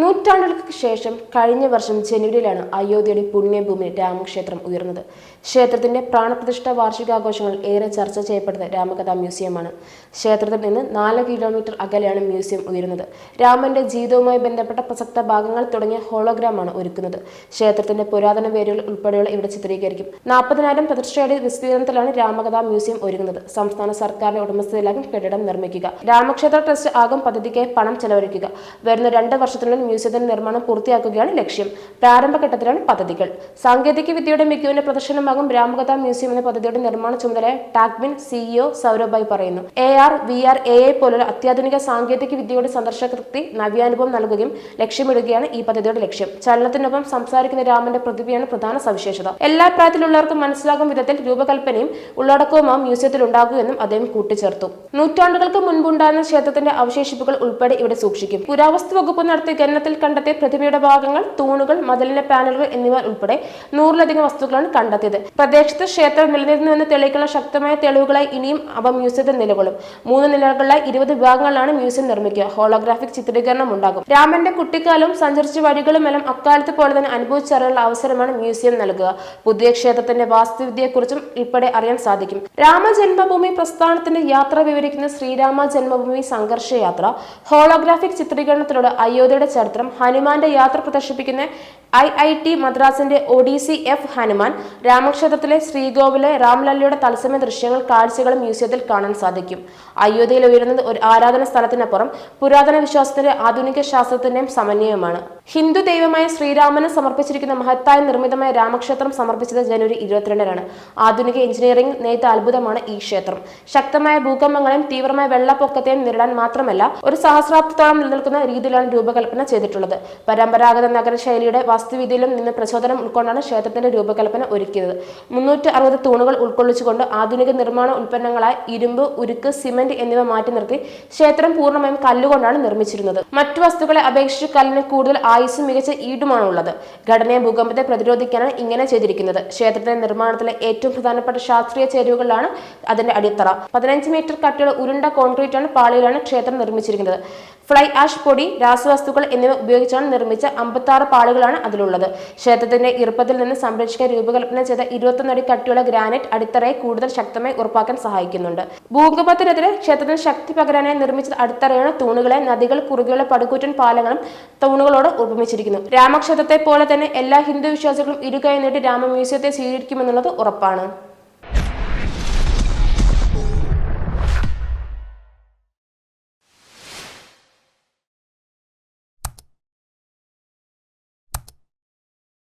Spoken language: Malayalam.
നൂറ്റാണ്ടുകൾക്ക് ശേഷം കഴിഞ്ഞ വർഷം ജനുവരിയിലാണ് അയോധ്യയുടെ പുണ്യഭൂമി രാമക്ഷേത്രം ഉയർന്നത്. ക്ഷേത്രത്തിന്റെ പ്രാണപ്രതിഷ്ഠ വാർഷികാഘോഷങ്ങൾ ഏറെ ചർച്ച ചെയ്യപ്പെടുന്ന രാമകഥാ മ്യൂസിയമാണ്. ക്ഷേത്രത്തിൽ നിന്ന് നാല് കിലോമീറ്റർ അകലെയാണ് മ്യൂസിയം ഉയരുന്നത്. രാമന്റെ ജീവിതവുമായി ബന്ധപ്പെട്ട പ്രസക്ത ഭാഗങ്ങൾ തുടങ്ങിയ ഹോളോഗ്രാമാണ് ഒരുക്കുന്നത്. ക്ഷേത്രത്തിന്റെ പുരാതന വേരുകൾ ഉൾപ്പെടെയുള്ള ഇവിടെ ചിത്രീകരിക്കും. നാൽപ്പതിനായിരം പ്രതിഷ്ഠയുടെ വിസ്തീർണത്തിലാണ് രാമകഥാ മ്യൂസിയം ഒരുങ്ങുന്നത്. സംസ്ഥാന സർക്കാരിന്റെ ഉടമസ്ഥതയിലാകും കെട്ടിടം നിർമ്മിക്കുക. രാമക്ഷേത്ര ട്രസ്റ്റ് ആകും പദ്ധതിക്കായി പണം ചെലവഴിക്കുക. വരുന്ന രണ്ട് വർഷത്തിനുള്ളിൽ മ്യൂസിയത്തിന്റെ നിർമ്മാണം പൂർത്തിയാക്കുകയാണ് ലക്ഷ്യം. പ്രാരംഭഘട്ടത്തിലാണ് പദ്ധതികൾ. സാങ്കേതിക വിദ്യയുടെ മികവിന്റെ പ്രദർശനമാകും രാമകഥ മ്യൂസിയം എന്ന പദ്ധതിയുടെ നിർമ്മാണ ചുമതല ടാക്മിൻ സിഇഒ സൗരഭായ് പറയുന്നു. A R V R A പോലുള്ള അത്യാധുനിക സാങ്കേതിക വിദ്യയുടെ സന്ദർശകർക്ക് നവ്യാനുഭവം നൽകുകയും ലക്ഷ്യമിടുകയാണ് ഈ പദ്ധതിയുടെ ലക്ഷ്യം. ചലനത്തിനൊപ്പം സംസാരിക്കുന്ന രാമന്റെ പ്രതിഭയാണ് പ്രധാന സവിശേഷത. എല്ലാ പ്രായത്തിലുള്ളവർക്കും മനസ്സിലാകും വിധത്തിൽ രൂപകൽപ്പനയും ഉള്ളടക്കവും ആ മ്യൂസിയത്തിൽ ഉണ്ടാകുമെന്നും അദ്ദേഹം കൂട്ടിച്ചേർത്തു. നൂറ്റാണ്ടുകൾക്ക് മുൻപുണ്ടായിരുന്ന ക്ഷേത്രത്തിന്റെ അവശേഷിപ്പുകൾ ഉൾപ്പെടെ ഇവിടെ സൂക്ഷിക്കും. പുരാവസ്തു വകുപ്പ് നടത്തിയ ഖനനത്തിൽ കണ്ടെത്തിയ പ്രതിമയുടെ ഭാഗങ്ങൾ തൂണുകൾ മതിലിന്റെ പാനലുകൾ എന്നിവ ഉൾപ്പെടെ നൂറിലധികം വസ്തുക്കളാണ് കണ്ടെത്തിയത്. പ്രദേശത്ത് ക്ഷേത്രം നിലനിരുന്നുവെന്ന് തെളിയിക്കുന്ന ശക്തമായ തെളിവുകളായി ഇനിയും അവ മ്യൂസിയത്തിൽ നിലകൊള്ളും. മൂന്ന് നിലകളിലായി ഇരുപത് വിഭാഗങ്ങളിലാണ് മ്യൂസിയം നിർമ്മിക്കുക. ഹോളോഗ്രാഫിക് ചിത്രീകരണം ഉണ്ടാകും. രാമന്റെ കുട്ടിക്കാലവും സഞ്ചരിച്ച വഴികളും എല്ലാം അക്കാലത്ത് പോലെ തന്നെ അനുഭവിച്ചറിയാനുള്ള അവസരമാണ് മ്യൂസിയം നൽകുക. പുതിയ ക്ഷേത്രത്തിന്റെ വാസ്തുവിദ്യയെക്കുറിച്ചും ഉൾപ്പെടെ അറിയാൻ സാധിക്കും. രാമജന്മഭൂമി പ്രസ്ഥാനത്തിന്റെ യാത്ര വിവരിക്കുന്ന ശ്രീരാമ ജന്മഭൂമി സംഘർഷയാത്ര ഹോളോഗ്രാഫിക് ചിത്രീകരണത്തിലൂടെ അയോധ്യയുടെ ചരിത്രം. ഹനുമാന്റെ യാത്ര പ്രദർശിപ്പിക്കുന്ന ഐ ഐ ടി മദ്രാസിന്റെ ഒഡീസി എഫ് ഹനുമാൻ രാമക്ഷേത്രത്തിലെ ശ്രീകോവിലെ രാംലല്ലയുടെ തത്സമയ ദൃശ്യങ്ങൾ കാഴ്ചകളും മ്യൂസിയത്തിൽ കാണാൻ സാധിക്കും. അയോധ്യയിൽ ഉയരുന്നത് ഒരു ആരാധന സ്ഥലത്തിനപ്പുറം പുരാതന വിശ്വാസത്തിന്റെ ആധുനിക ശാസ്ത്രത്തിന്റെയും സമന്വയമാണ്. ഹിന്ദു ദൈവമായ ശ്രീരാമന് സമർപ്പിച്ചിരിക്കുന്ന മഹത്തായ നിർമ്മിതമായ രാമക്ഷേത്രം സമർപ്പിച്ചത് ജനുവരി ഇരുപത്തിരണ്ടിനാണ്. ആധുനിക എഞ്ചിനീയറിംഗ് നെയ്ത്ത അത്ഭുതമാണ് ഈ ക്ഷേത്രം. ശക്തമായ ഭൂകമ്പങ്ങളെയും തീവ്രമായ വെള്ളപ്പൊക്കത്തെയും നേരിടാൻ മാത്രമല്ല ഒരു സഹസ്രാബ്ദത്തോളം നിലനിൽക്കുന്ന രീതിയിലാണ് രൂപകൽപ്പന ചെയ്തിട്ടുള്ളത്. പരമ്പരാഗത നഗരശൈലിയുടെ വാസ്തുവിദ്യയിലും നിന്ന് പ്രചോദനം ഉൾക്കൊണ്ടാണ് ക്ഷേത്രത്തിന്റെ രൂപകൽപ്പന ഒരുക്കിയത്. മുന്നൂറ്റി അറുപത് തൂണുകൾ ഉൾക്കൊള്ളിച്ചുകൊണ്ട് ആധുനിക നിർമ്മാണ ഉൽപ്പന്നങ്ങളായ ഇരുമ്പ് ഉരുക്ക് സിമന്റ് എന്നിവ മാറ്റി നിർത്തി ക്ഷേത്രം പൂർണമായും കല്ലുകൊണ്ടാണ് നിർമ്മിച്ചിരുന്നത്. മറ്റു വസ്തുക്കളെ അപേക്ഷിച്ച് കല്ലിന് കൂടുതൽ ആയുസ്സും മികച്ച ഈടുമാണ് ഉള്ളത് ഘടനയെ ഭൂകമ്പത്തെ പ്രതിരോധിക്കാനാണ് ഇങ്ങനെ ചെയ്തിരിക്കുന്നത്. ക്ഷേത്രത്തിന്റെ നിർമ്മാണത്തിലെ ഏറ്റവും പ്രധാനപ്പെട്ട ശാസ്ത്രീയ ചേരുവകളാണ് അതിന്റെ അടിത്തറ. പതിനഞ്ച് മീറ്റർ കട്ടിയുള്ള ഉരുണ്ട കോൺക്രീറ്റ് ആണ് പാളിയിലാണ് ക്ഷേത്രം നിർമ്മിച്ചിരിക്കുന്നത്. ഫ്ലൈ ആഷ് പൊടി രാസവസ്തുക്കൾ എന്നിവ ഉപയോഗിച്ചാണ് നിർമ്മിച്ച അമ്പത്തി ആറ് പാളികളാണ് അതിലുള്ളത്. ക്ഷേത്രത്തിന്റെ ഈർപ്പത്തിൽ നിന്ന് സംരക്ഷിക്കാൻ രൂപകൽപ്പന ചെയ്ത ഇരുപത്തൊന്നടി കട്ടിയുള്ള ഗ്രാനൈറ്റ് അടിത്തറയെ കൂടുതൽ ശക്തമായി ഉറപ്പാക്കാൻ സഹായിക്കുന്നുണ്ട്. ഭൂകമ്പത്തിനെതിരെ ക്ഷേത്രത്തിന് ശക്തി പകരാനായി നിർമ്മിച്ച അടിത്തറയാണ് തൂണുകളെ നദികൾ കുറുകെയുള്ള പടുകൂറ്റൻ പാലങ്ങളും തൂണുകളോട് ഉപമിച്ചിരിക്കുന്നു. രാമക്ഷേത്രത്തെ പോലെ തന്നെ എല്ലാ ഹിന്ദു വിശ്വാസികളും ഇരുകൈ നീട്ടി രാമ മ്യൂസിയത്തെ സ്വീകരിക്കുമെന്നുള്ളത് ഉറപ്പാണ്.